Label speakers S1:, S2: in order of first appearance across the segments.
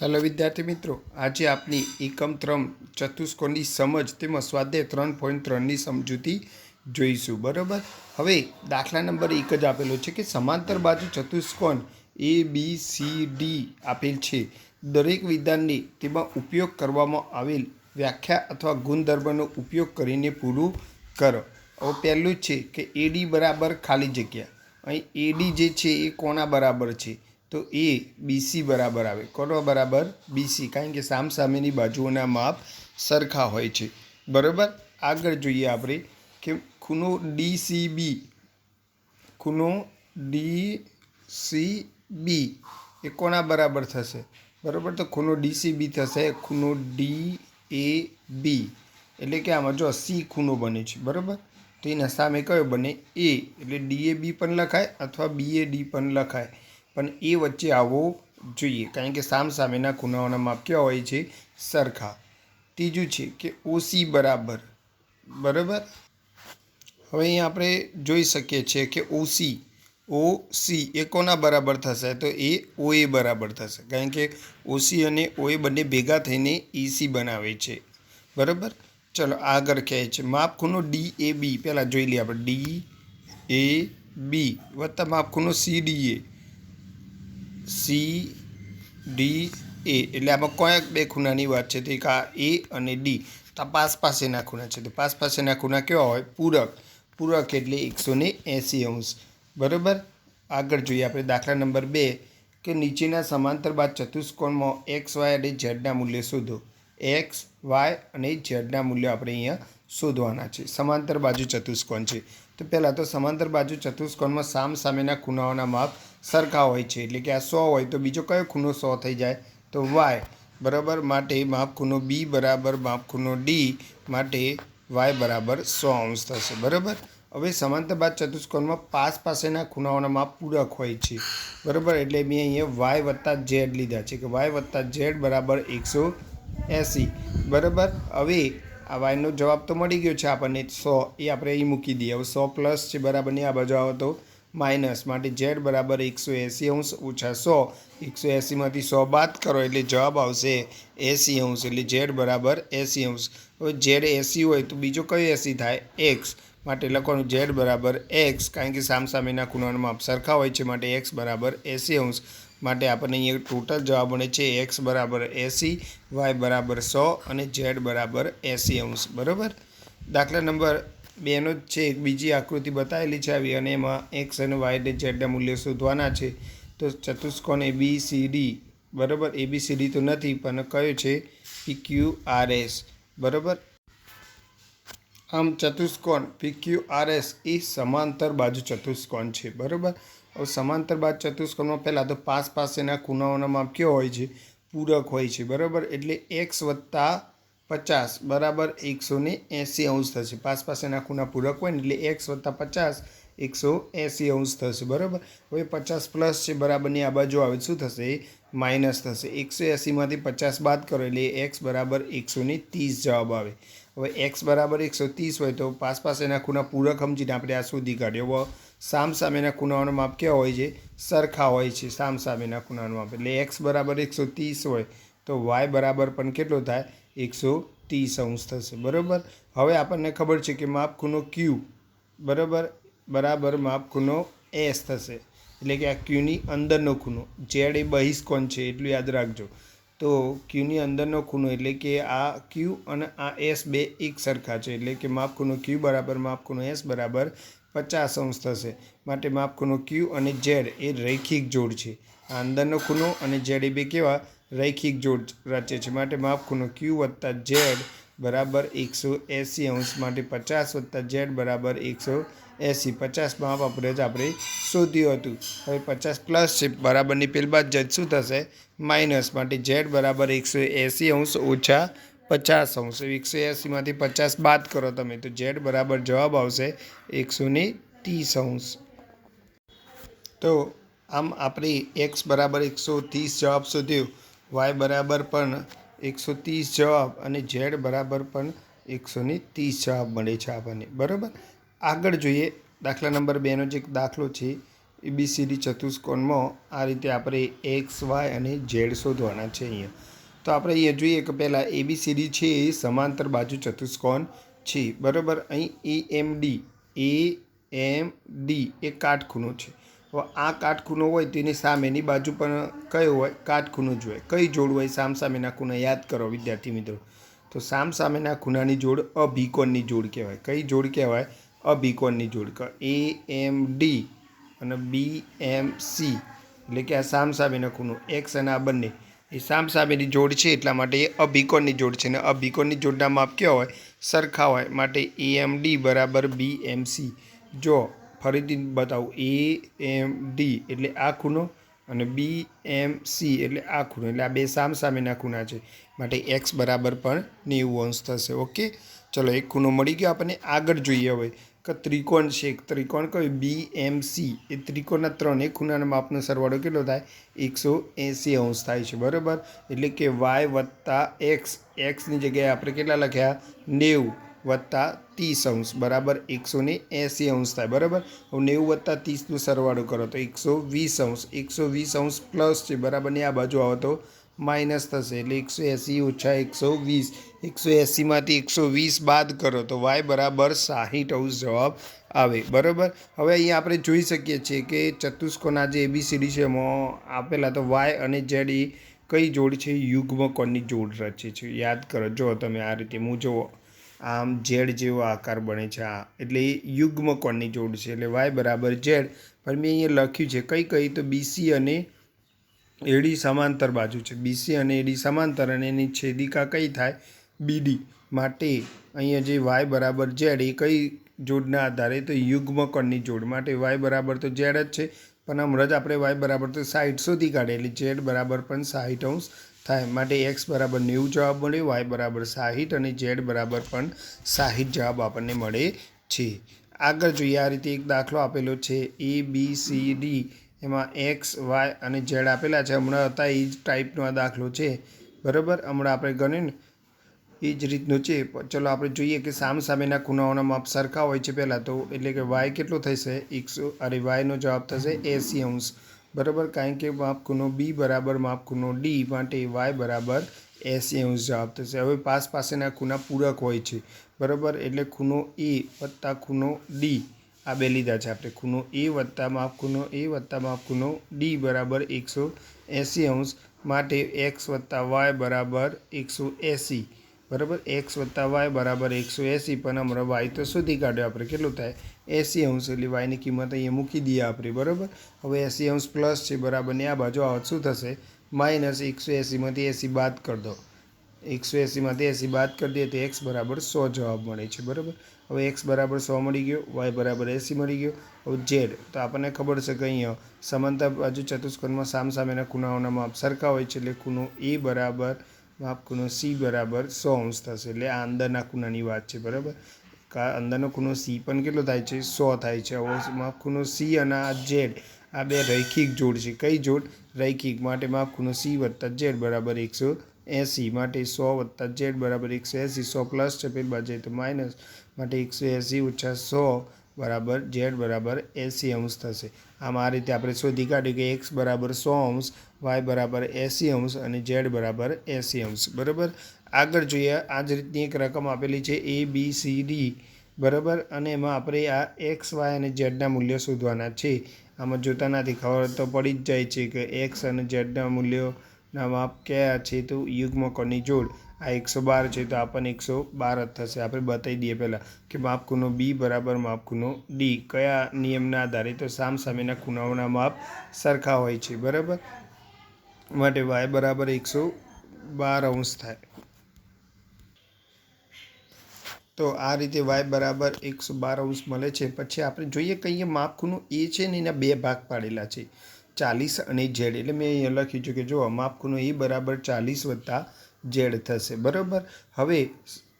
S1: Hello વિદ્યાર્થી મિત્રો. આજે આપની એકમ ત્રણ ચતુષ્કોણની સમજ તેમજ સ્વાધ્યાય ત્રણ પોઈન્ટ ત્રણની સમજૂતી જોઈશું. બરાબર? હવે દાખલા નંબર એક જ આપેલો છે કે સમાંતર બાજુ ચતુષ્કોણ એ બી સી ડી આપેલ છે. દરેક વિધાનને તેમાં ઉપયોગ કરવામાં આવેલ વ્યાખ્યા અથવા ગુણધર્મનો ઉપયોગ કરીને પૂરું કરો. હવે પહેલું છે કે એડી બરાબર ખાલી જગ્યા. અહીં એડી જે છે એ કોના બરાબર છે? તો એ બીસી બરાબર આવે. કોનો બરાબર? બીસી કારણ કે સામ સામેની બાજુઓના માપ સરખા હોય છે. બરાબર? આગળ જોઈએ આપણે કે ખૂણો ડીસીબી ખૂણો ડી સી બી એ કોના બરાબર થશે? બરાબર? તો ખૂણો ડીસીબી થશે, ખૂણો ડી એ બી એટલે કે આમાં જો સી ખૂણો બને છે. બરાબર? તો એના સામે કયો બને? એ એટલે ડી એ બી પણ લખાય અથવા બી એ ડી પણ લખાય. પણ એ વચ્ચે આવવો જોઈએ. કારણ કે સામ સામેના ખૂણાઓના માપ કેવા હોય છે? સરખા. ત્રીજું છે કે ઓસી બરાબર. બરાબર? હવે અહીં આપણે જોઈ શકીએ છીએ કે ઓસી ઓ સી એ કોના બરાબર થશે? તો એ ઓ એ બરાબર થશે. કારણ કે ઓસી અને ઓ એ બંને ભેગા થઈને ઈસી બનાવે છે. બરાબર? ચલો આગળ કહે છે. માપ ખૂણો ડી એ બી. પહેલાં જોઈ લઈએ આપણે. D A B. વત્તા માપ ખૂણો C D A. C, D, A. એટલે આમાં કોઈક બે ખૂણાની વાત છે. તો એક આ એ અને ડી. તો પાસ પાસેના ખૂણા છે. તો પાસ પાસેના ખૂણા કેવા હોય? પૂરક. પૂરક એટલે એકસો ને એંસી અંશ. બરાબર? આગળ જોઈએ આપણે દાખલા નંબર બે, કે નીચેના સમાંતર બાદ ચતુષ્કોણમાં એક્સ, વાય અને ઝેડના મૂલ્ય શોધો. એક્સ, વાય અને ઝેડના મૂલ્યો આપણે અહીંયા શોધવાના છે. સમાંતર બાજુ ચતુષ્કોણ છે. તો પહેલાં તો સમાંતર બાજુ ચતુષ્કોણમાં સામ સામેના ખૂણાઓના માપ સરખા હોય છે. એટલે કે આ સો હોય તો બીજો કયો ખૂણો સો થઈ જાય? તો વાય. બરાબર? માટે માપ ખૂણો બી બરાબર, માપ ખૂણો ડી માટે વાય બરાબર સો અંશ થશે. બરાબર? હવે સમાંતર બાદ ચતુષ્કોણમાં પાસ પાસેના ખૂણાઓના માપ પૂરક હોય છે. બરાબર? એટલે મેં અહીંયા વાય વત્તા ઝેડ લીધા છે. કે વાય વત્તા ઝેડ બરાબર એકસો એંસી. બરાબર? હવે આ વાયનો જવાબ તો મળી ગયો છે આપણને. સો એ આપણે અહીં મૂકી દઈએ. હવે સો પ્લસ છે બરાબરની, આ બાજુ આવો તો માઇનસ. માટે ઝેડ બરાબર એકસો એંસી અંશ ઓછા સો. એકસો એંસીમાંથી સો બાદ કરો એટલે જવાબ આવશે એંસી અંશ. એટલે ઝેડ બરાબર એંસી અંશ. હવે ઝેડ એંસી હોય તો બીજો કયો એંસી થાય? એક્સ. માટે લખવાનું ઝેડ બરાબર એક્સ. કારણ કે સામસામેના ખૂણાના માપ સરખા હોય છે, માટે એક્સ બરાબર એંસી અંશ. માટે આપણને અહીંયા ટોટલ જવાબ મળે છે એક્સ બરાબર એંસી, વાય બરાબર સો અને ઝેડ બરાબર એંસી અંશ, બરાબર? દાખલા નંબર બેનો જ છે, એક બીજી આકૃતિ બતાવેલી છે આવી અને એમાં એક્સ અને વાય અને ઝેડના મૂલ્યો શોધવાના છે. તો ચતુષ્કોણ એ બી સી ડી, બરાબર? એ બી સી ડી તો નથી, પણ કયો છે પી ક્યુ આર એસ, બરાબર? આમ ચતુષ્કોણ, પી ક્યુ આર એસ એ સમાંતર બાજુ ચતુષ્કોણ છે, બરાબર? હવે સમાંતર બાદ ચતુષ્કોણમાં પહેલાં તો પાસ પાસેના ખૂણાઓના માપ હોય છે? પૂરક હોય છે, બરાબર? એટલે એક્સ વત્તા પચાસ બરાબર એકસો ને એંસી અંશ થશે. પાસ પાસેના ખૂણા પૂરક હોય ને એટલે એક્સ વત્તા પચાસ એકસો એંસી અંશ થશે, બરાબર? હવે પચાસ પ્લસ છે, બરાબરની આ બાજુ આવે શું થશે? માઇનસ થશે. એકસો એંસીમાંથી પચાસ બાદ કરો એટલે એક્સ બરાબર એકસો ને ત્રીસ જવાબ આવે. હવે એક્સ બરાબર એકસો ત્રીસ હોય તો પાસ પાસેના ખૂણા પૂરક સમજીને આપણે આ શોધી કાઢ્યો. હવે સામ સામેના ખૂણાઓનો માપ કેવા હોય છે? સરખા હોય છે સામ સામેના ખૂણાનો માપ. એટલે એક્સ બરાબર એકસો ત્રીસ હોય તો વાય બરાબર પણ કેટલો થાય? એકસો ત્રીસ અંશ થશે. બરાબર? હવે આપણને ખબર છે કે માપ ખૂણો ક્યુ બરાબર? બરાબર માપ ખૂણો એસ થશે. એટલે કે આ ક્યુની અંદરનો ખૂણો. જેડ એ બહિષ્કોણ છે એટલું યાદ રાખજો. તો ક્યુની અંદરનો ખૂણો એટલે કે આ ક્યુ અને આ એસ બે એક સરખા છે. એટલે કે માપ ખૂણો ક્યુ બરાબર, માપ ખૂણો એસ બરાબર પચાસ અંશ થશે. માટે માપ ખૂણો ક્યુ અને ઝેડ એ રૈખિક જોડ છે. આ અંદરનો ખૂણો અને ઝેડ એ બે કેવા? રૈખિક જોડ રચે છે. માટે માપખૂણો ક્યુ વત્તા ઝેડ બરાબર એકસો એંસી અંશ. માટે પચાસ વત્તા ઝેડ બરાબર એકસો એંસી. પચાસ માપ આપણે જ આપણે શોધ્યું હતું. હવે પચાસ પ્લસ છે. બરાબરની પેલ બાદ જ શું થશે? માઇનસ. માટે ઝેડ બરાબર એકસો એંસી અંશ ઓછા પચાસ અંશ, એકસો એંસીમાંથી પચાસ બાદ કરો તમે, તો ઝેડ બરાબર જવાબ આવશે એકસો ને ત્રીસ અંશ. તો આમ આપણી એક્સ બરાબર એકસો ત્રીસ જવાબ શોધ્યો વાય બરાબર પણ એકસો ત્રીસ જવાબ, અને ઝેડ બરાબર પણ એકસો ને ત્રીસ જવાબ મળે છે આપણને, બરાબર? આગળ જોઈએ, દાખલા નંબર બેનો જે દાખલો છે એ બી સીડી ચતુષ્કોણમાં આ રીતે આપણે એક્સ વાય અને ઝેડ શોધવાના છે અહીંયા. તો આપણે અહીંયા જોઈએ કે પહેલાં એબીસીડી છે એ સમાંતર બાજુ ચતુષ્કોણ છે. બરાબર? અહીં એ એમ ડી એ એમ ડી એ કાટખૂણો છે. હવે આ કાટખૂણો હોય તેની સામેની બાજુ પણ કયો હોય? કાટખૂણો જ હોય. કઈ જોડ હોય? સામસામેના ખૂણા યાદ કરો વિદ્યાર્થી મિત્રો. તો સામસામેના ખૂણાની જોડ અભિકોણની જોડ કહેવાય. કઈ જોડ કહેવાય? અભિકોણની જોડ. એ એમ ડી અને બી એમ સી એટલે કે આ સામસામેના ખૂણો. એક્સ અને આ બંને. એ સામસામેની જોડ છે, એટલા માટે એ અભિકોણની જોડ છે. અને અભિકોણની જોડના માપ કેવા હોય? સરખા હોય. માટે એ એમ ડી બરાબર બી એમ સી જો ફરીથી બતાવું. એ એમ ડી એટલે આ ખૂણો અને બી એમ સી એટલે આ ખૂણો. એટલે આ બે સામસામેના ખૂણા છે. માટે એક્સ બરાબર પણ નેવું અંશ થશે. ઓકે? ચલો, એક ખૂણો મળી ગયો આપણને. આગળ જોઈએ હવે. કે ત્રિકોણ છે એક. ત્રિકોણ કયો? બી એમ સી એ ત્રિકોણના ત્રણેય ખૂણાના માપનો સરવાળો કેટલો થાય? એકસો એંસી અંશ થાય છે, બરાબર? એટલે કે વાય વત્તા એક્સ એક્સની જગ્યાએ આપણે કેટલા લખ્યા? નેવું વત્તા ત્રીસ અંશ, બરાબર? એકસો ને એંસી અંશ થાય, બરાબર? હવે નેવું વત્તા ત્રીસનો સરવાળો કરો તો એકસો વીસ અંશ. એકસો વીસ અંશ પ્લસ છે, બરાબર? ને આ બાજુ આવો તો માઇનસ થશે એટલે એકસો એંસી ઓછા એકસો વીસ. એકસો એંસીમાંથી એકસો વીસ બાદ કરો તો વાય બરાબર સાહીઠ અંશ જવાબ આવે. બરાબર? હવે અહીંયા આપણે જોઈ શકીએ છીએ કે ચતુષ્કોના જે એબીસીડી છે એમાં આપેલા તો વાય અને ઝેડ એ કઈ જોડ છે? યુગ્મ કોણની જોડ રચે છે. યાદ કરો. જો તમે આ રીતે હું જુઓ, આમ ઝેડ જેવો આકાર બને છે આ. એટલે એ યુગ્મ કોણની જોડ છે. એટલે વાય બરાબર ઝેડ પણ મેં અહીંયા લખ્યું છે કઈ કઈ તો બીસી અને એડી સમાંતર બાજુ છે. બીસી અને એડી સમાંતર અને એની છેદિકા કઈ થાય? બીડી માટે અહીંયા જે વાય બરાબર ઝેડ એ કઈ જોડના આધારે? તો યુગ્મકણની જોડ. માટે વાય બરાબર તો ઝેડ જ છે. પણ હમણાં જ આપણે વાય બરાબર તો સાઠ શોધી કાઢે એટલે ઝેડ બરાબર પણ સાહીઠ અંશ થાય. માટે એક્સ બરાબર નેવું જવાબ મળે. વાય બરાબર સાહીઠ અને ઝેડ બરાબર પણ સાહીઠ જવાબ આપણને મળે છે. આગળ જોઈએ. આ રીતે એક દાખલો આપેલો છે. A B C D. એમાં એક્સ વાય અને ઝેડ આપેલા છે. હમણાં હતા એ જ ટાઈપનો આ દાખલો છે. બરાબર? હમણાં આપણે ગણીને એ જ રીતનું છે. ચલો આપણે જોઈએ કે સામ સામેના ખૂણાઓના માપ સરખા હોય છે પહેલાં તો. એટલે કે વાય કેટલો થશે? એકસો અરે વાયનો જવાબ થશે એસી અંશ. બરાબર? કારણ કે માપ ખૂનો બી બરાબર, માપ ખૂનો ડી માટે વાય બરાબર એસી અંશ જવાબ થશે. હવે પાસ પાસેના ખૂણા પૂરક હોય છે. બરાબર? એટલે ખૂણો એ વત્તા ખૂણો ડી આ બે લીધા છે આપણે. ખૂણો એ વત્તા માપ, ખૂણો એ વત્તા માપ, ખૂણો ડી બરાબર એકસો એંસી અંશ માટે એક્સ વત્તા વાય બરાબર એકસો એંસી. બરાબર? એક્સ વત્તા વાય બરાબર એકસો એંસી. પણ હમણાં વાય તો શોધી કાઢ્યો આપણે. કેટલું થાય? એંસી અંશ એટલે વાયની કિંમત અહીંયા મૂકી દઈએ આપણે. બરાબર? હવે એંસી અંશ પ્લસ છે બરાબર. ને આ બાજુ આવત શું થશે? માઇનસ એકસો એંસીમાંથી એંસી બાદ કરી દો. એકસો એંસીમાંથી એંસી બાદ કરી દઈએ તો એક્સ બરાબર સો જવાબ મળે છે, બરાબર? હવે એક્સ બરાબર સો મળી ગયો, વાય બરાબર એંસી મળી ગયો, હવે ઝેડ. તો આપણને ખબર છે કે અહીંયા સમાનતા બાજુ ચતુષ્કોણમાં સામસામેના ખૂણાઓના માપ સરખા હોય છે, એટલે ખૂણો એ બરાબર, માપ ખૂણો સી બરાબર સો અંશ થશે, એટલે આ અંદરના ખૂણાની વાત છે, બરાબર? કા અંદરનો ખૂણો સી પણ કેટલો થાય છે? સો થાય છે. હવે ખૂણો સી અને આ ઝેડ, આ બે રૈખિક જોડ છે. કઈ જોડ? રૈખિક. માટે માપ ખૂણો સી વત્તા ઝેડ બરાબર એકસો એંસી માટે સો વત્તા ઝેડ બરાબર એકસો એંસી, સો પ્લસ છે પેલી બાજુ તો માઇનસ માટે એકસો એંસી ઓછા સો બરાબર ઝેડ બરાબર એંસી અંશ થશે. આમ આ રીતે આપણે શોધી કાઢ્યું કે એક્સ બરાબર સો અંશ, વાય બરાબર એંસી અંશ અને ઝેડ બરાબર એંસી અંશ. બરાબર? આગળ જોઈએ, આ જ રીતની એક રકમ આપેલી છે એ, બી, સી, ડી. બરાબર? અને એમાં આપણે આ એક્સ, વાય અને ઝેડના મૂલ્યો શોધવાના છે. આમાં જોતા નથી, ખબર તો પડી જ જાય છે કે એક્સ અને ઝેડના મૂલ્યોના માપ કયા છે તો યુગ્મ કોની જોડ? આ એકસો બાર છે તો આપણને એકસો બાર થશે. આપણે બતાવી દઈએ પહેલાં કે માપખૂનો બી બરાબર માપખૂનો ડી કયા નિયમના આધારે તો સામ સામેના ખૂણાઓના માપ સરખા હોય છે, બરાબર? માટે વાય બરાબર એકસો બાર અંશ થાય. તો આ રીતે વાય બરાબર એકસો બાર અંશ મળે છે. પછી આપણે જોઈએ કહીએ અહીંયા એ છે ને એના બે ભાગ પાડેલા છે. ચાલીસ અને ઝેડ એટલે મેં અહીંયા લખ્યું છે કે જો માપ એ બરાબર ચાલીસ વત્તા ઝેડ થશે. બરાબર? હવે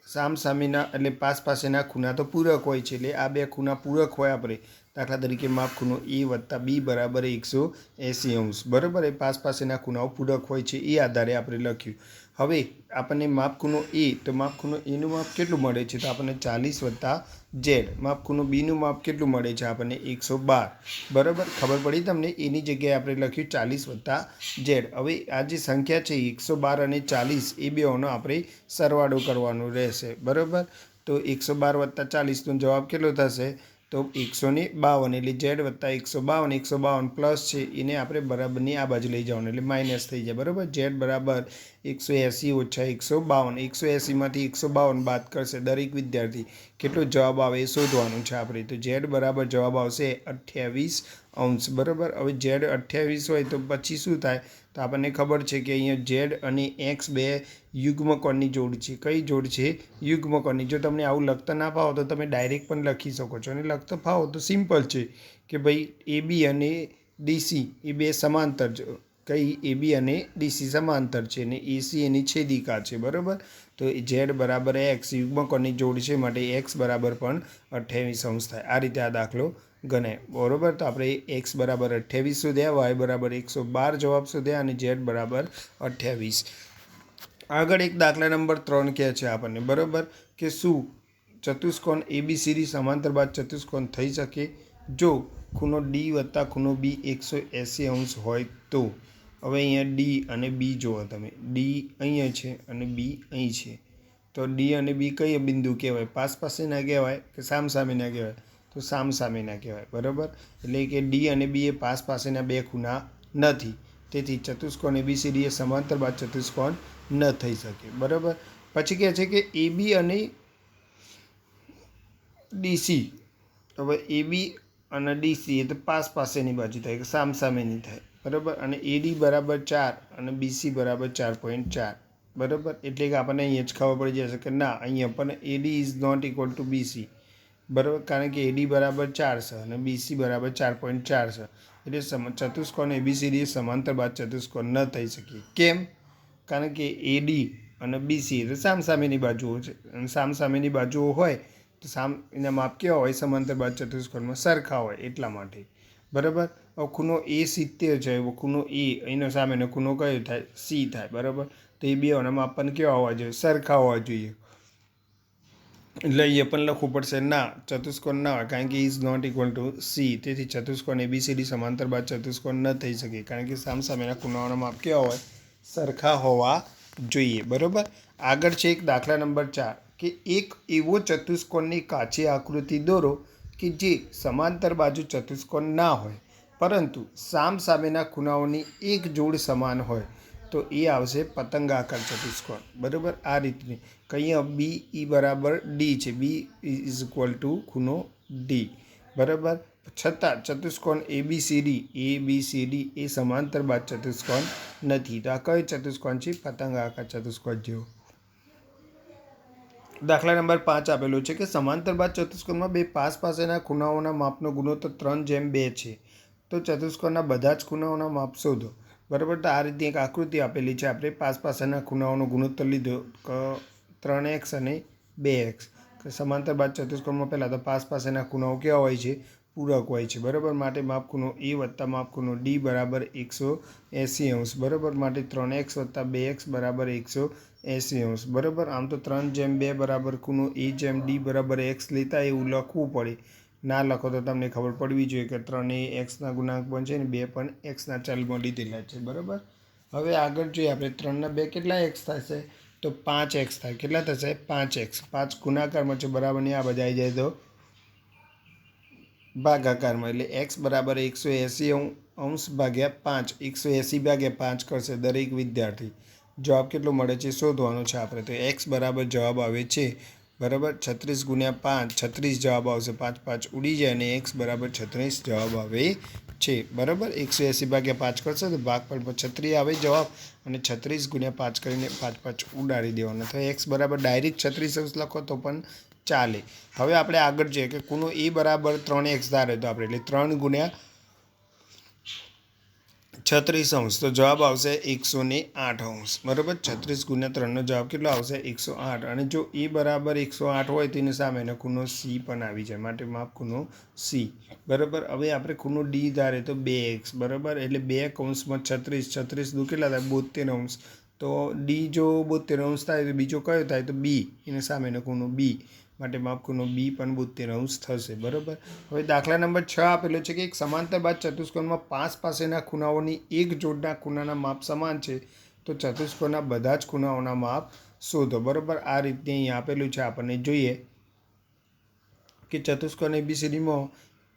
S1: સામ સામેના એટલે પાસ પાસેના ખૂણા તો પૂરક હોય છે, એટલે આ બે ખૂણા પૂરક હોય આપણે. દાખલા તરીકે માપખૂનો એ વત્તા બી બરાબર એકસો એંસી અંશ. બરાબર? એ પાસ પાસેના ખૂણાઓ પૂરક હોય છે, એ આધારે આપણે લખ્યું. હવે આપણને માપખૂનો એ, તો માપખૂનો એનું માપ કેટલું મળે છે? તો આપણને ચાલીસ વત્તા ઝેડ માપ ખૂણો બીનું માપ કેટલું મળે છે આપણને? એકસો બાર. બરાબર? ખબર પડી તમને? એની જગ્યાએ આપણે લખ્યું ચાલીસ વત્તા ઝેડ હવે આ જે સંખ્યા છે, એકસો બાર અને ચાલીસ, એ બેઓનો આપણે સરવાળો કરવાનો રહેશે. બરાબર? તો એકસો બાર વત્તા ચાલીસનો જવાબ કેટલો થશે? તો એકસો ને બાવન. એટલે ઝેડ વત્તા એકસો બાવન. એકસો બાવન પ્લસ છે. એને આપણે બરાબરની આ બાજુ લઈ જવાનું. એટલે માઇનસ થઈ જાય. બરાબર? ઝેડ બરાબર એકસો એંસી ઓછા એકસો બાવન. એકસો એંસીમાંથી એકસો બાવન બાદ કરશે દરેક વિદ્યાર્થી. કેટલો જવાબ આવે એ શોધવાનું છે આપણે. તો ઝેડ બરાબર જવાબ આવશે અઠ્યાવીસ અંશ. બરાબર? હવે ઝેડ અઠ્યાવીસ હોય તો પછી શું થાય? તો આપણને ખબર છે કે અહીંયા ઝેડ અને એક્સ બે યુગ્મકોણની જોડ છે. કઈ જોડ છે? યુગ્મકોણની. જો તમને આવું લખતા ના ફાવો તો તમે ડાયરેક્ટ પણ લખી શકો છો. અને લખતા ફાવો તો સિમ્પલ છે કે ભાઈ એ બી અને ડીસી એ બે સમાંતર. કઈ એ બી અને ડીસી સમાંતર છે અને એસી એની છેદિકા છે, બરાબર? તો ઝેડ બરાબર એક્સ યુગ્મકોણની જોડ છે, માટે એક્સ બરાબર પણ અઠ્યાવીસ અંશ થાય. આ રીતે આ દાખલો ગણાય. બરોબર? તો આપણે એક્સ બરાબર અઠ્યાવીસ શોધ્યા વાય બરાબર એકસો બાર જવાબ શોધ્યા અને ઝેડ બરાબર અઠ્યાવીસ. આગળ એક દાખલા નંબર ત્રણ કહે છે આપણને, બરાબર? કે શું ચતુષ્કોણ એબીસીડી સમાંતર બાદ ચતુષ્કોણ થઈ શકે? જો ખૂણો ડી વત્તા ખૂણો બી એકસો એંસી અંશ હોય તો. હવે અહીંયા ડી અને બી જુઓ તમે. ડી અહીંયા છે અને બી અહીં છે. તો ડી અને બી કઈ બિંદુ કહેવાય? પાસ પાસેના કહેવાય કે સામ સામેના કહેવાય? તો સામ સામેના કહેવાય. બરાબર? એટલે કે ડી અને બી એ પાસ પાસેના બે ખૂણા નથી. તેથી ચતુષ્કોણ એબીસીડી એ સમાંતર બાદ ચતુષ્કોણ ન થઈ શકે. બરાબર? પછી કહે છે કે એબી અને ડીસી હવે એબી અને ડીસી એ તો પાસ પાસેની બાજુ થાય કે સામ સામેની થાય. બરાબર? અને એડી બરાબર ચાર અને બીસી બરાબર ચાર પોઈન્ટ ચાર. બરાબર? એટલે કે આપણને અહીંયા જ ખબર પડી જશે કે ના, અહીંયા પણ AD is not equal to BC બરાબર? કારણ કે એડી બરાબર ચાર છે અને બીસી બરાબર ચાર પોઈન્ટ ચાર છે. એટલે સમ, ચતુષ્કોણ એબીસીડી સમાંતર બાદ ચતુષ્કોણ ન થઈ શકે કેમ? કારણ કે એડી અને બીસી એટલે સામસામેની બાજુઓ છે. અને સામસામેની બાજુઓ હોય તો સામ, એના માપ કેવા હોય? સમાંતર બાદ ચતુષ્કોણમાં સરખા હોય એટલા માટે. બરાબર? હવે એ સિત્તેર છે ખૂણો એ, એનો સામેનો ખૂણો કયો થાય? સી થાય, બરાબર? તો એ બેઓના માપ પણ કેવા હોવા જોઈએ? સરખા હોવા જોઈએ. એટલે અહીંયા પણ લખવું પડશે ના, ચતુષ્કોણ ના હોય, કારણ કે is not equal to C તેથી ચતુષ્કોણ એબીસીડી સમાંતર બાદ ચતુષ્કોણ ન થઈ શકે, કારણ કે સામસામેના ખૂણાઓના માપ કેવા હોય? સરખા હોવા જોઈએ, બરાબર? આગળ છે એક દાખલા નંબર ચાર, કે એક એવો ચતુષ્કોણની કાચી આકૃતિ દોરો કે જે સમાંતર બાજુ ચતુષ્કોણ ના હોય, પરંતુ સામ સામેના ખૂણાઓની એક જોડ સમાન હોય, તો એ આવશે પતંગાકાર ચતુષ્કોણ બરાબર? આ રીતની. કે અહીંયા બી ઈ બરાબર ડી છે. બી ઇઝ ઇક્વલ ટુ ખૂણો ડી બરાબર? છતાં ચતુષ્કોણ A B C D A B C D એ સમાંતર બાદ ચતુષ્કોણ નથી. તો આ કયો ચતુષ્કોણ છે? પતંગાકાર ચતુષ્કોણ જેવો. દાખલા નંબર પાંચ આપેલો છે કે સમાંતર બાદ ચતુષ્કોણમાં બે પાસ પાસેના ખૂણાઓના માપનો ગુણોત્તર ત્રણ જેમ બે છે. તો ચતુષ્કોણના બધા જ ખૂણાઓના માપ શોધો. બરાબર? તો આ રીતે એક આકૃતિ આપેલી છે. આપણે પાસ પાસેના ખૂણાઓનો ગુણોત્તર લીધો. ત્રણ એક્સ અને બે એક્સ. સમાંતર બાદ ચતુષ્કોણમાં પહેલાં તો પાસ પાસેના ખૂણાઓ કેવા હોય છે? પૂરક હોય છે. બરાબર? માટે માપ ખૂણો એ વત્તા માપ ખૂણો ડી બરાબર એકસો એંસી અંશ. બરાબર? માટે ત્રણ એક્સ વત્તા બે એક્સ બરાબર એકસો એંસી અંશ. બરાબર? આમ તો ત્રણ જેમ બે બરાબર કુનો, એ જેમ ડી બરાબર એક્સ લેતા એવું લખવું પડે. ના લખો તો તમને ખબર પડવી જોઈએ કે ત્રણ એ એક્સના ગુણાંક પણ છે ને બે પણ એક્સના ચલમાં લીધેલા છે. બરાબર? હવે આગળ જોઈએ આપણે ત્રણના બે કેટલા એક્સ થશે? તો પાંચ એક્સ થાય. કેટલા થશે? પાંચ એક્સ પાંચ ગુણાકારમાં છે બરાબર ને આ બધા આવી જાય તો ભાગાકારમાં. એટલે એક્સ બરાબર એકસો એંસી અંશ ભાગ્યા પાંચ. એકસો એંસી ભાગ્યા પાંચ કરશે દરેક વિદ્યાર્થી. જવાબ કેટલો મળે છે શોધવાનો છે આપણે. તો એક્સ બરાબર જવાબ આવે છે. બરાબર? છત્રીસ ગુણ્યા પાંચ, છત્રીસ જવાબ આવશે. પાંચ પાંચ ઉડી જાય અને એક્સ બરાબર છત્રીસ જવાબ આવે છે. બરાબર? એકસો એંસી ભાગ્યા પાંચ કરશે તો ભાગ પર છત્રીસ આવે જવાબ. અને છત્રીસ ગુણ્યા પાંચ કરીને પાંચ પાંચ ઉડાડી દેવાના. તો એક્સ બરાબર ડાયરેક્ટ છત્રીસ અંશ લખો તો પણ ચાલે. હવે આપણે આગળ જઈએ કે કુનો એ બરાબર ત્રણ એક્સ ધારે. તો આપણે એટલે ત્રણ ગુણ્યા છત્રીસ અંશ. તો જવાબ આવશે એકસો ને આઠ અંશ. બરાબર? છત્રીસ ગુણ્યા ત્રણનો જવાબ કેટલો આવશે? એકસો આઠ. અને જો એ બરાબર એકસો આઠ હોય, તો એની સામે એનો ખૂણો સી પણ આવી જાય. માટે માપ ખૂણો સી. બરાબર? હવે આપણે ખૂણો ડી ધારે તો બે એક્સ. બરાબર? એટલે બે કૌંસમાં છત્રીસ. છત્રીસ દુ કેટલા થાય? બોતેર અંશ. તો ડી જો બોતેર અંશ થાય, તો બીજો કયો થાય? તો બી. એની સામેનો ખૂણો બી. માટે માપકુનો બી પણ બોતેર અંશ થશે, બરાબર? હવે દાખલા નંબર છ આપેલો છે કે એક સમાંતર બાદ ચતુષ્કોણમાં પાંચ પાસેના ખૂણાઓની એક જોડના ખૂણાના માપ સમાન છે, તો ચતુષ્કોણના બધા જ ખૂણાઓના માપ શોધો, બરાબર? આ રીતે અહીં આપેલું છે, આપણને જોઈએ કે ચતુષ્કોણ એબીસીડીમાં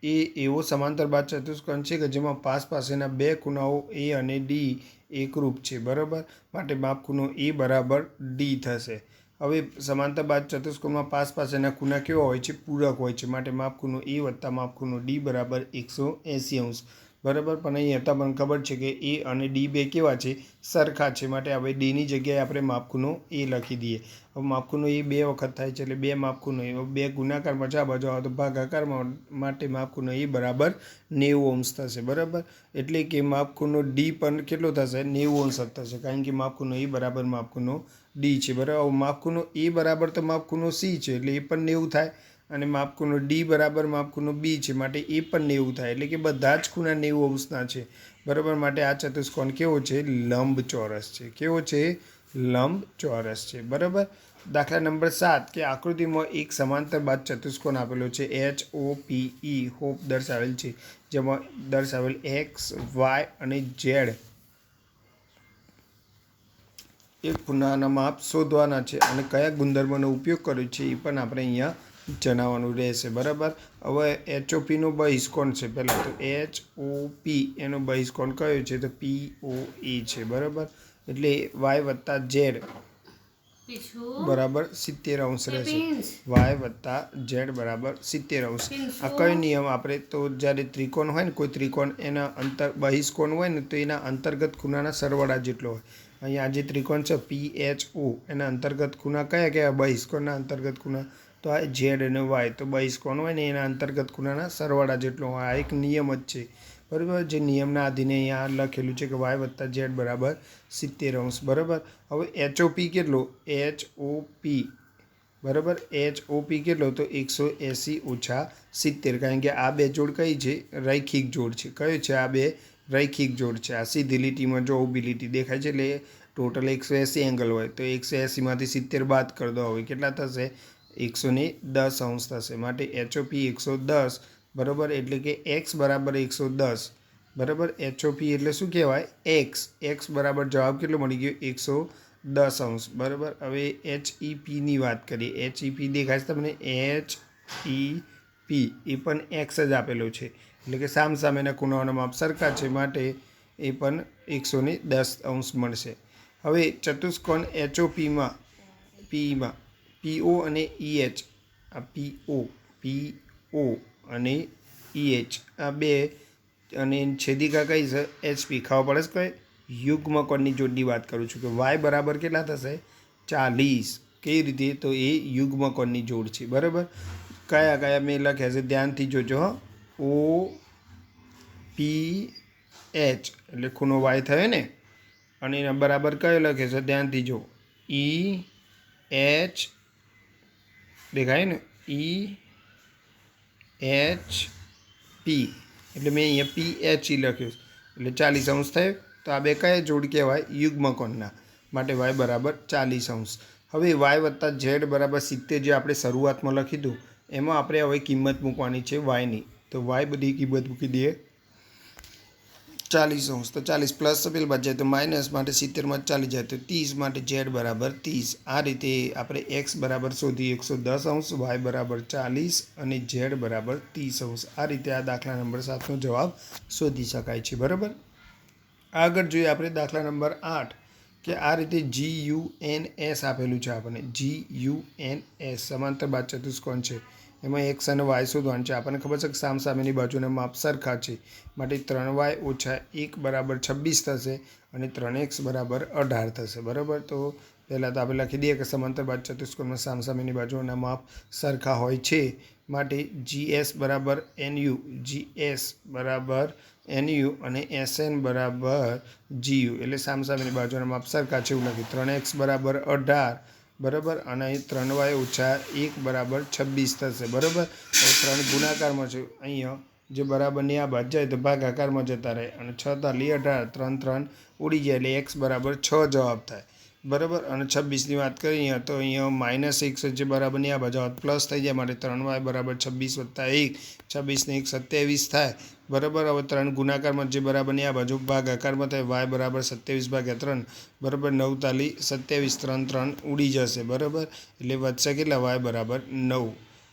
S1: એ એવો સમાંતર બાદ ચતુષ્કોણ છે કે જેમાં પાસ પાસેના બે ખૂણાઓ એ અને ડી એકરૂપ છે, બરાબર? માટે માપ ખૂણો એ બરાબર ડી થશે. હવે સમાંતર બાદ ચતુષ્કોણમાં પાસ પાસેના ખૂણા કેવા હોય છે? પૂરક હોય છે. માટે માપ ખૂણો એ વત્તા માપ ખૂણો ડી બરાબર એકસો એંસી અંશ. બરાબર? પણ અહીં તમને ખબર છે કે એ અને ડી બે કેવા છે? સરખા છે. માટે હવે ડીની જગ્યાએ આપણે માપખૂનો એ લખી દઈએ. હવે માપખૂનો એ બે વખત થાય છે એટલે બે માપખૂનો એ. બે ગુણાકારમાં ચા બાજુ આવે તો ભાગાકારમાં માટે માપખૂનો એ બરાબર નેવું અંશ થશે. બરાબર? એટલે કે માપખૂનો ડી પણ કેટલો થશે? નેવું જ થશે. કારણ કે માપખૂનો એ બરાબર માપખૂનો ડી છે. બરાબર? માપખૂનો એ બરાબર તો માપખૂનો સી છે. એટલે એ પણ નેવું થાય. અને માપકુનો ડી બરાબર માપકુનો બી છે. માટે એ પણ નેવું થાય. એટલે કે બધા જ ખૂણા નેવું અંશના છે. બરાબર? માટે આ ચતુષ્કોણ કેવો છે? લંબ ચોરસ છે. કેવો છે? લંબ ચોરસ છે. બરાબર? દાખલા નંબર સાત, કે આકૃતિમાં એક સમાંતર બાદ ચતુષ્કોણ આપેલો છે. એચ ઓ પી ઈ હોપ દર્શાવેલ છે. જેમાં દર્શાવેલ એક્સ વાય અને ઝેડ એ ખૂણાના માપ શોધવાના છે અને કયા ગુણધર્મનો ઉપયોગ કર્યો છે એ પણ આપણે અહીંયા જણાવવાનું રહેશે બરાબર? હવે એચઓપીનો બહિષ્કોણ છે પહેલાં તો એચ ઓ પી એનો બહિષ્કોણ કયો છે? તો પી ઓ એ છે બરાબર? એટલે વાય વત્તા ઝેડ બરાબર? સિત્તેર અંશ રહેશે. વાય વત્તા ઝેડ બરાબર? સિત્તેર અંશ. આ કયો નિયમ આપણે તો જ્યારે ત્રિકોણ હોય ને કોઈ ત્રિકોણ એના અંતર બહિષ્કોણ હોય ને તો એના અંતર્ગત ખૂણાના સરવાળા જેટલો હોય. અહીંયા જે ત્રિકોણ છે પી એચ ઓ એના અંતર્ગત ખૂણા કયા કયા? બહિષ્કોણના અંતર્ગત ખૂણા. તો આ ઝેડ અને વાય તો બહિષ્કોણ હોય ને એના અંતર્ગત ખૂણાના સરવાળા જેટલો હોય. આ એક નિયમ જ છે. બરાબર? જે નિયમના આધીને અહીંયા લખેલું છે કે વાય વત્તા ઝેડ બરાબર સિત્તેર અંશ. બરાબર? હવે એચઓપી કેટલો? એચ ઓ પી બરાબર? એચ ઓ પી કેટલો? તો એકસો એંસી ઓછા સિત્તેર. કારણ કે આ બે જોડ કઈ છે? રૈખિક જોડ છે. કયો છે? આ બે રૈખિક જોડ છે. આ સીધી લીટીમાં જો ઊભી લીટી દેખાય છે એટલે ટોટલ એકસો એંસી એંગલ હોય. તો એકસો એંસીમાંથી સિત્તેર બાદ કરી દો. હવે કેટલા થશે? એકસો ને દસ અંશ થશે માટે એચઓપી એકસો દસ બરાબર એટલે કે એક્સ બરાબર એકસો દસ. બરાબર? એચઓપી એટલે શું કહેવાય? એક્સ એક્સ બરાબર જવાબ કેટલો મળી ગયો? એકસો દસ અંશ. બરાબર? હવે એચ ઈ વાત કરીએ. એચઈપી ઈ દેખાય છે તમને? એચ ઈ પી એ પણ એક્સ જ આપેલો છે. એટલે કે સામ સામેના ખૂણાઓના માપ સરખા છે. માટે એ પણ એકસો ને દસ અંશ મળશે. હવે ચતુષ્કોણ એચઓપીમાં પીમાં પીઓ અને ઈએચ આ પીઓ પીઓ અને ઈએચ આ બે અને છેદિકા કઈ છે એચપી ખાવા પડે છે કઈ? યુગ્મકોણની જોડની વાત કરું છું કે વાય બરાબર કેટલા થશે? ચાલીસ. કઈ રીતે? તો એ યુગ્મકોણની જોડ છે. બરાબર? કયા કયા મેં લખ્યા છે? ધ્યાનથી જોજો, હં. ઓ, પી એચ. એટલે ખૂણો વાય થયો ને? અને એના બરાબર કયો લખે છે? ધ્યાનથી જો ઈ એચ દેખાય ને ઈ એચ પી એટલે મેં અહીંયા પી એચ ઈ લખ્યું એટલે ચાલીસ અંશ થાય. તો આ બે કયા જોડ કહેવાય. યુગ્મકોણના. માટે વાય બરાબર ચાલીસ અંશ. હવે વાય વત્તા ઝેડ બરાબર સિત્તેર જે આપણે શરૂઆતમાં લખી એમાં આપણે હવે કિંમત મૂકવાની છે વાયની તો વાય બધી કિંમત મૂકી દઈએ. ચાલીસ અંશ, તો ચાલીસ પ્લસ પેલ બાદ જાય તો માઇનસ માટે સિત્તેરમાં ચાલી જાય તો ત્રીસ માટે ઝેડ બરાબર ત્રીસ. આ રીતે આપણે એક્સ બરાબર શોધી એકસો દસ અંશ વાય બરાબર ચાલીસ અને ઝેડ બરાબર ત્રીસ અંશ. આ રીતે આ દાખલા નંબર સાતનો જવાબ શોધી શકાય છે, બરાબર? આગળ જોઈએ આપણે દાખલા નંબર આઠ, કે આ રીતે જી યુ એન એસ આપેલું છે આપણને. જી યુ એન એસ સમાંતર બાદ ચતુષ્કોણ છે. એમાં એક્સ અને વાય શોધવાનું છે? આપણને ખબર છે કે સામસામેની બાજુના માપ સરખા છે. માટે ત્રણ વાય ઓછા એક બરાબર છવ્વીસ થશે અને ત્રણ એક્સ બરાબર અઢાર થશે. બરાબર? તો પહેલાં તો આપણે લખી દઈએ કે સમાંતર બાદ ચતુષ્કોણમાં સામસામેની બાજુના માપ સરખા હોય છે. માટે જીએસ બરાબર એનયુ જીએસ બરાબર એનયુ અને એસએન બરાબર જીયુ એટલે સામસામેની બાજુના માપ સરખા છે એવું નથી ત્રણ એક્સ બરાબર અઢાર બરાબર? અને અહીં ત્રણ વાય ઓછા એક બરાબર છવ્વીસ થશે. બરાબર? હવે ત્રણ ગુણાકારમાં છે. અહીંયા જે બરાબરની આ બાદ જાય તો ભાગાકારમાં જતા રહે. અને છ તાલી અઢાર, ત્રણ ત્રણ ઉડી જાય એટલે એક્સ બરાબર છ જવાબ થાય. બરાબર? અને છવ્વીસની વાત કરીએ તો અહીંયા માઇનસ એક જે બરાબરની આ બાજુ પ્લસ થઈ જાય માટે ત્રણ વાય બરાબર છવ્વીસ વત્તા એક, છવ્વીસને એક સત્યાવીસ થાય. બરાબર? હવે ત્રણ ગુણાકારમાં જે બરાબરની આ બાજુ ભાગાકારમાં થાય, વાય બરાબર સત્યાવીસ ભાગ્યા ત્રણ, બરાબર નવ તાલી સત્યાવીસ ત્રણ ત્રણ ઉડી જશે. બરાબર? એટલે વધશે કેટલા? વાય બરાબર નવ.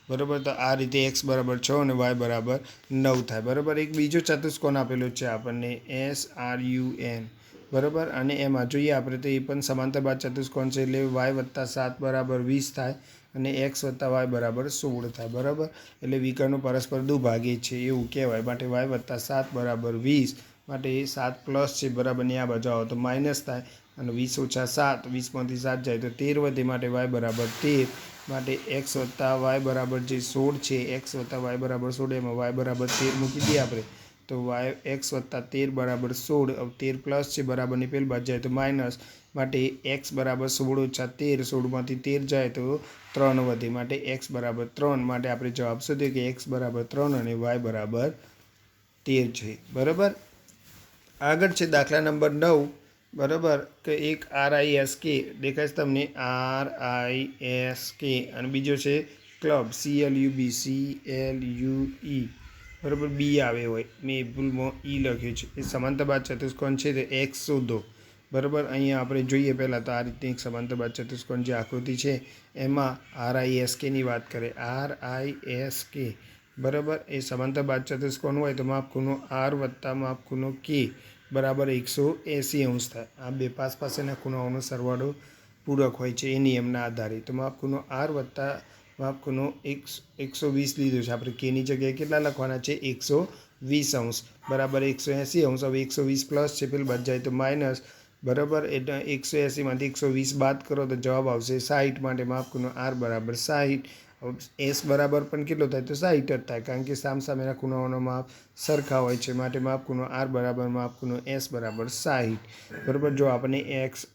S1: બરાબર? તો આ રીતે એક્સ બરાબર છ અને વાય બરાબર નવ થાય. બરાબર? એક બીજો ચતુષ્કોણ આપેલો છે આપણને એસ આર યુ એન બરાબર? અને એમાં જોઈએ આપણે તો એ પણ સમાંતર બાદ ચતુષ્કોણ છે એટલે વાય વત્તા સાત બરાબર વીસ થાય અને એક્સ વત્તા વાય બરાબર સોળ થાય, બરાબર? એટલે વિકર્ણનું પરસ્પર દુભાગી છે, એવું કહેવાય. માટે વાય વત્તા સાત બરાબર વીસ, માટે એ સાત પ્લસ છે, બરાબર? ને આ બાજુ આવો તો માઇનસ થાય અને વીસ ઓછા સાત વીસમાંથી સાત જાય તો તેર વધે, માટે વાય બરાબર તેર, માટે એક્સ વત્તા વાય બરાબર જે સોળ છે એક્સ વત્તા વાય બરાબર સોળ, એમાં વાય બરાબર તેર મૂકી દઈએ આપણે. તો વાય એક્સ વત્તા તેર બરાબર સોળ તેર પ્લસ છે બરાબરની પેલ બાદ જાય તો માઇનસ માટે એક્સ બરાબર સોળ ઓછા તેર સોળમાંથી તેર જાય તો ત્રણ વધે. માટે એક્સ બરાબર ત્રણ. માટે આપણે જવાબ શોધીએ કે એક્સ બરાબર ત્રણ અને વાય બરાબર તેર છે. બરાબર? આગળ છે દાખલા નંબર નવ. બરાબર? કે એક આર આઈ એસ કે દેખાય છે તમને આર આઈ એસ કે અને બીજો છે club C L U B C L U E બરાબર બી આવે હોય. મેં ભૂલમાં ઈ લખ્યું છે. એ સમાંતર બાદ ચતુષ્કોણ છે તે એક્સ શોધો. બરાબર, અહીંયા આપણે જોઈએ પહેલાં તો આ રીતની એક સમાંતર બાદ ચતુષ્કોણ જે આકૃતિ છે, એમાં આર આઈ એસ કેની વાત કરે. આર આઈ એસ કે બરાબર, એ સમાંતર બાદ ચતુષ્કોણ હોય તો માપ ખૂણો આર વત્તા માપ ખૂણો કે બરાબર એકસો એંસી અંશ થાય. આ બે પાસ પાસેના ખૂણાઓનો સરવાળો પૂરક હોય છે એ નિયમના આધારે. તો માપ ખૂણો આર વત્તા ખૂણો એક એકસો વીસ લીધો છે. આપણે કેની જગ્યાએ કેટલા લખવાના છે? એકસો વીસ અંશ. બરાબર એકસો એંસી અંશ. હવે એકસો વીસ પ્લસ છે, પેલું બાદ જાય તો માઇનસ. બરાબર? એટલે એકસો એંસીમાંથી એકસો વીસ બાદ કરો તો જવાબ આવશે સાહીઠ માટે માપકુનો આર બરાબર સાહીઠ. એસ બરાબર પણ કેટલો થાય તો સાહીઠ જ થાય, કારણ કે સામસામેના ખૂણાઓનો માપ સરખા હોય છે. માટે માપ ખૂણો આર બરાબર માપ ખૂણો એસ બરાબર સાહીઠ. બરાબર? જો આપણને એક્સ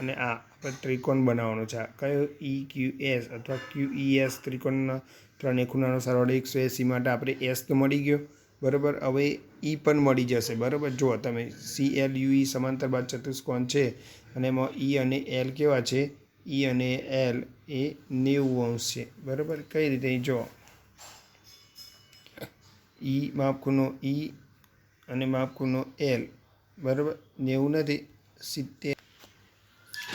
S1: અને આ આપણે ત્રિકોણ બનાવવાનો છે. કયો? ઈ ક્યુ એસ અથવા ક્યુ ઈ એસ ત્રિકોણના ત્રણેય ખૂણાનો સરવાળો એકસો એંસી માટે આપણે એસ તો મળી ગયો. બરાબર? હવે ઈ પણ મળી જશે. બરાબર? જુઓ, તમે સી એલ યુ ઈ સમાંતર બાદ ચતુષ્કોણ છે અને એમાં ઈ અને એલ કેવા છે? ઈ અને એલ એ નેવું અંશ છે. બરાબર? કઈ રીતે? જો ઈ માપખૂનો ઈ અને માપખૂનો એલ બરાબર? નેવું નથી. સિત્તેર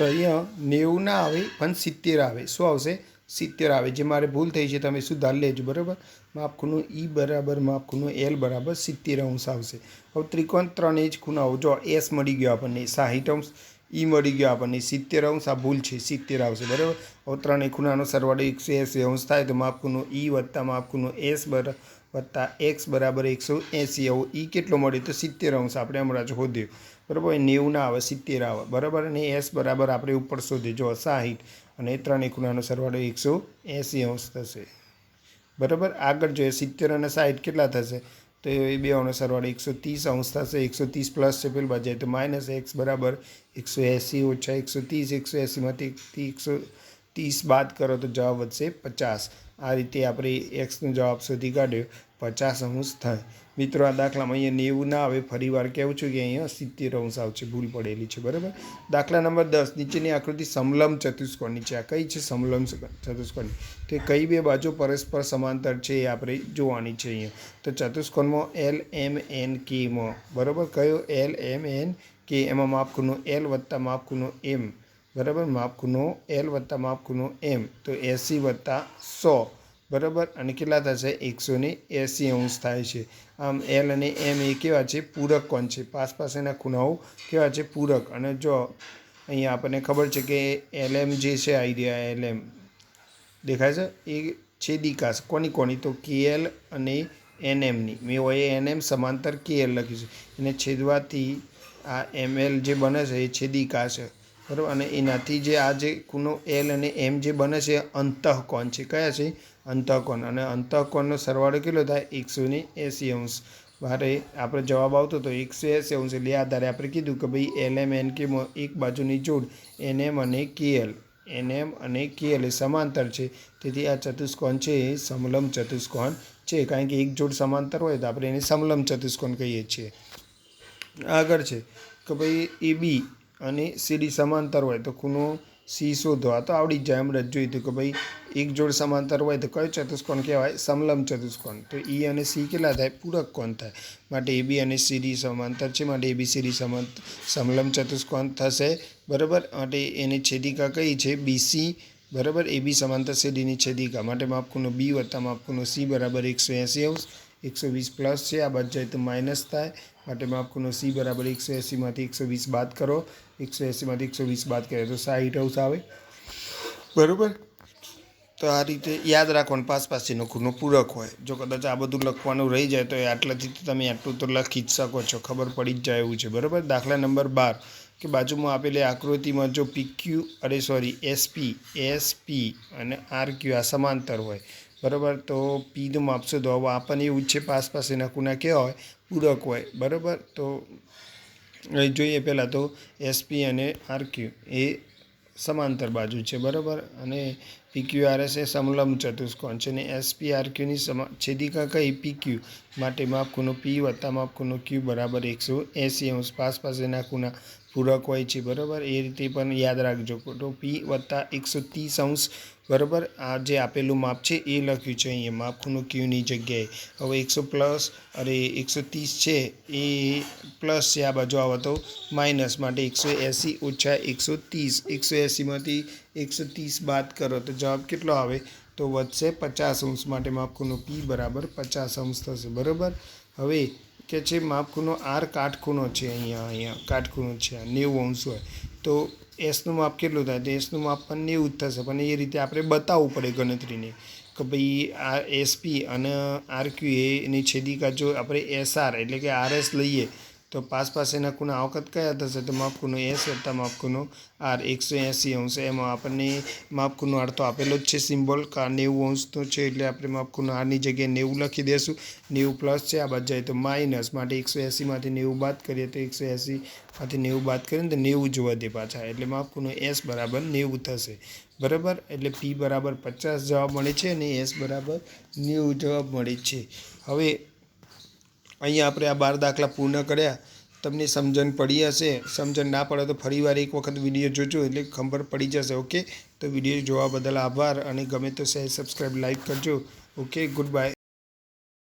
S1: તો અહીંયા નેવું ના આવે, પણ સિત્તેર આવે. શું આવશે? સિત્તેર આવે. જે મારે ભૂલ થઈ છે, તમે સુધાર લેજો, બરાબર? માપખૂનું ઈ બરાબર, માપખૂનું એલ બરાબર સિત્તેર અંશ આવશે. હવે ત્રિકોણ ત્રણેય જ ખૂણાઓ જો એસ મળી ગયો આપણને, સાહીઠ અંશ, ઈ મળી ગયો આપણને, સિત્તેર અંશ, આ ભૂલ છે, સિત્તેર આવશે, બરાબર? હવે ત્રણેય ખૂણાનો સરવાળો એકસો એંસી અંશ થાય, તો માપખૂનું ઈ વત્તા માપખૂનું એસ બર, વત્તા એક્સ બરાબર એકસો એંસી આવું ઈ કેટલો મળ્યો? તો સિત્તેર અંશ. આપણે હમણાં જ શોધ્યો બરાબર? નેવુંના આવે, સિત્તેર આવે. બરાબર? અને એસ બરાબર આપણે ઉપર શોધીએ. જો સાહીઠ અને ત્રણ ખૂણાનો સરવાળો એકસો એંસી અંશ થશે. બરાબર? આગળ જોઈએ, સિત્તેર અને સાહીઠ કેટલા થશે? તો એ બેનો સરવાળો એકસો ત્રીસ અંશ થશે. એકસો ત્રીસ પ્લસ છે, પેલું બાજુ તો માઇનસ એક્સ બરાબર એકસો એંસી ઓછા એકસો ત્રીસ, એકસો એંસીમાંથી એકસો ત્રીસ બાદ કરો તો જવાબ વધશે પચાસ. આ રીતે આપણે એક્સનો જવાબ શોધી કાઢ્યો. પચાસ અંશ થાય. મિત્રો, આ દાખલામાં અહીંયા નેવું ના આવે, ફરીવાર કહેવું છું કે અહીંયા સિત્તેર અંશ આવશે, ભૂલ પડેલી છે, બરાબર? દાખલા નંબર દસ, નીચેની આકૃતિ સમલમ ચતુષ્કોણની છે આ કઈ છે? સમલમ ચતુષ્કોણની તો કઈ બે બાજુ પરસ્પર સમાંતર છે એ આપણે જોવાની છે અહીંયા. તો ચતુષ્કોણમાં એલ એમ એન કેમાં બરાબર? કયો એલ એમ એન કે એમાં માપખૂનો એલ વત્તા માપખૂનો એમ બરાબર? માપખૂનો એલ વત્તા માપખૂનો એમ તો એંસી વત્તા સો. બરાબર? અને કેટલા થશે? એકસો ને એંસી અંશ થાય છે. આમ એલ અને એમ એ કેવા છે? પૂરક કોણ છે? પાસ પાસેના ખૂણાઓ કેવા છે? પૂરક. અને જો અહીંયા આપણને ખબર છે કે એલ એમ જે છે, આઈડિયા એલ એમ દેખાય છે? એ છેદિકા છે કોની કોની? તો કેએલ અને એન એમની મેં હોય એન એમ સમાંતર કેએલ લખ્યું છે. એને છેદવાથી આ એમએલ જે બને છે, એ છેદિકા છે બરાબર? અને એનાથી જે આ જે ખૂણો એલ અને એમ જે બને છે અંતઃકોણ છે. કયા છે? અંતઃકોણ. અને અંતઃકોણનો સરવાળો કેટલો થાય? એકસો ને એંસી અંશ. મારે આપણે જવાબ આવતો હતો એકસો એંસી અંશ. એટલે આધારે આપણે કીધું કે ભાઈ એલ એમ એન કે એક બાજુની જોડ એન એમ અને કે એલ એન એમ અને કે એલ એ સમાંતર છે. તેથી આ ચતુષ્કોણ છે, એ સમલમ ચતુષ્કોણ છે. કારણ કે એક જોડ સમાંતર હોય તો આપણે એને સમલમ ચતુષ્કોણ કહીએ છીએ. આગળ છે કે ભાઈ એ બી અને સીડી સમાંતર હોય તો ખૂણો સી શોધો. આ તો આવડી જાય એમ જ જોયું હતું કે ભાઈ એક જોડ સમાંતર હોય તો કયો ચતુષ્કોણ કહેવાય? સમલંબ ચતુષ્કોણ. તો ઈ અને સી કેટલા થાય? પૂરક કોણ થાય? માટે એ બી અને સીડી સમાંતર છે, માટે એ બી સીડી સમાંતર સમલંબ ચતુષ્કોણ થશે. બરાબર? માટે એની છેદિકા કઈ છે? બીસી બરાબર? એ બી સમાંતર સીડીની છેદિકા. માટે માપખૂણો બી વત્તા માપખૂણો સી બરાબર એકસો એંસી અંશ. એકસો વીસ પ્લસ છે. આ બાદ જાય તો માઇનસ થાય. માટે માપખૂણો સી બરાબર એકસો એંસીમાંથી એકસો વીસ બાદ કરો. એકસો એંસીમાંથી એકસો વીસ બાદ કરીએ તો સાઠ અંશ આવે. બરાબર? તો આ રીતે યાદ રાખવાનું પાસ પાસેનો ખૂણો પૂરક હોય. જો કદાચ આ બધું લખવાનું રહી જાય તો એ આટલાથી તમે આટલું તો લખી જ શકો છો. ખબર પડી જ જાય એવું છે. બરાબર? દાખલા નંબર બાર, કે બાજુમાં આપેલી આકૃતિમાં જો પીક્યુ અરે સોરી એસપી એસપી અને આરક્યુ આ સમાંતર હોય. બરાબર? તો પીનું માપશો, તો હવે આપણને એવું જ છે પાસ પાસેના ખૂણા કેવા હોય? પૂરક હોય. બરાબર? તો જોઈએ પહેલાં તો એસપી અને આરક્યુ એ સમાંતર બાજુ છે, બરાબર? અને પીક્યુ આરએસ એ સમલંબ ચતુષ્કોણ છે? અને એસપી આરક્યુની સમા, છેદિકા કઈ પીક્યુ માટે માપ ખૂણો પી વત્તા માપ ખૂણો ક્યુ બરાબર એકસો એંસી અંશ. પાસ પાસેના ખૂણા પૂરક હોય છે, બરાબર? એ રીતે પણ યાદ રાખજો. તો પી વત્તા એકસો ત્રીસ અંશ, બરાબર? આ જે આપેલું માપ છે, એ લખ્યું છે અહીંયા. માપખૂનું ક્યુની જગ્યાએ. હવે એકસો પ્લસ અરે એકસો ત્રીસ છે, એ પ્લસ છે, આ બાજુ આવે તો માઇનસ. માટે એકસો એંસી ઓછા એકસો ત્રીસ એકસો એંસીમાંથી એકસો ત્રીસ બાદ કરો તો જવાબ કેટલો આવે? તો વધશે પચાસ અંશ. માટે માપખૂનું પી બરાબર પચાસ અંશ થશે, બરાબર? હવે કે છે માપખૂનો આર કાટખૂણો છે અહીંયા અહીંયા કાટખૂણો છે નેવું અંશ હોય, તો એસનું માપ કેટલું થાય? તો એસનું માપ પણ નેવું જ થશે. પણ એ રીતે આપણે બતાવવું પડે ગણતરીને કે ભાઈ આ એસપી અને આરક્યુ એની છેદિકા જો આપણે એસઆર એટલે કે આરએસ લઈએ તો પાસ પાસેના ખૂણા આ વખત કયા થશે તો માપખૂનો એસ વત્તા માપખૂનો આર. એકસો એંસી અંશ. એમાં આપણને માપખૂનો આર તો આપેલો જ છે સિમ્બોલ. કા નેવું અંશનો છે એટલે આપણે માપખૂનો આરની જગ્યાએ નેવું લખી દઈશું નેવું પ્લસ છે, આ બાદ જાય તો માઇનસ. માટે એકસો એંસીમાંથી નેવું બાદ કરીએ તો એકસો એંસીમાંથી નેવું બાદ કરીએ તો નેવું જોવા દે પાછા. એટલે માપખૂનો એસ બરાબર નેવું થશે. બરાબર? એટલે પી બરાબર પચાસ જવાબ મળે છે અને એસ બરાબર નેવું જવાબ મળે છે. હવે અહીંયા આપણે આ બાર દાખલા પૂર્ણ કર્યા. તમને સમજણ પડી હશે. સમજણ ના પડે તો ફરીવાર એક વખત વીડિયો જોજો એટલે ખબર પડી જશે, ઓકે? તો વીડિયો જોવા બદલ આભાર અને ગમે તો શેર સબસ્ક્રાઈબ લાઈક કરજો. Okay, good bye.